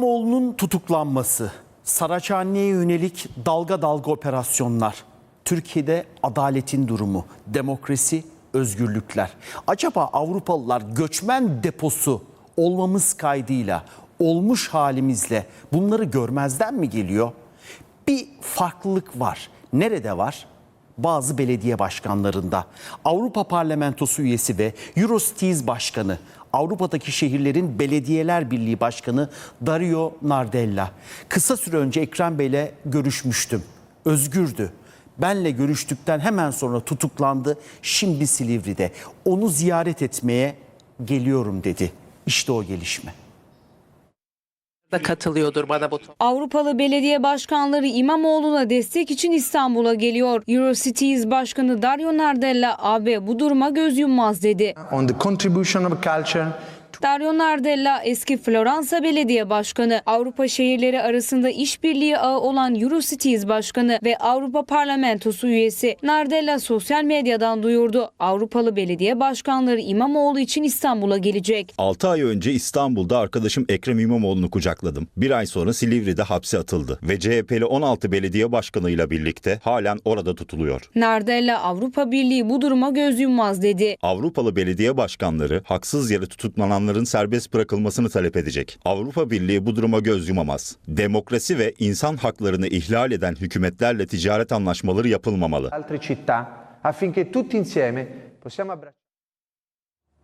İmamoğlu'nun tutuklanması, Saraçhane'ye yönelik dalga dalga operasyonlar, Türkiye'de adaletin durumu, demokrasi, özgürlükler. Acaba Avrupalılar göçmen deposu olmamız kaydıyla, olmuş halimizle bunları görmezden mi geliyor? Bir farklılık var. Nerede var? bazı belediye başkanlarında. Avrupa Parlamentosu üyesi ve Eurocities Başkanı, Avrupa'daki şehirlerin Belediyeler Birliği Başkanı Dario Nardella. Kısa süre önce Ekrem Bey'le görüşmüştüm. Özgürdü. Benle görüştükten hemen sonra tutuklandı. Şimdi Silivri'de. Onu ziyaret etmeye geliyorum dedi. İşte o gelişme. Da katılıyordur bana bu. Avrupalı belediye başkanları İmamoğlu'na destek için İstanbul'a geliyor. Eurocities Başkanı Dario Nardella AB bu duruma göz yummaz dedi. on the contribution of culture Dario Nardella eski Floransa Belediye Başkanı, Avrupa şehirleri arasında işbirliği ağı olan Eurocities Başkanı ve Avrupa Parlamentosu üyesi. Nardella sosyal medyadan duyurdu. Avrupalı belediye başkanları İmamoğlu için İstanbul'a gelecek. 6 ay önce İstanbul'da arkadaşım Ekrem İmamoğlu'nu kucakladım. Bir ay sonra Silivri'de hapse atıldı ve CHP'li 16 belediye başkanıyla birlikte halen orada tutuluyor. Nardella Avrupa Birliği bu duruma göz yummaz dedi. Avrupalı belediye başkanları haksız yere tutuklananların serbest bırakılmasını talep edecek. Avrupa Birliği bu duruma göz yumamaz. Demokrasi ve insan haklarını ihlal eden hükümetlerle ticaret anlaşmaları yapılmamalı. altre città affinché tutti insieme possiamo abbracciare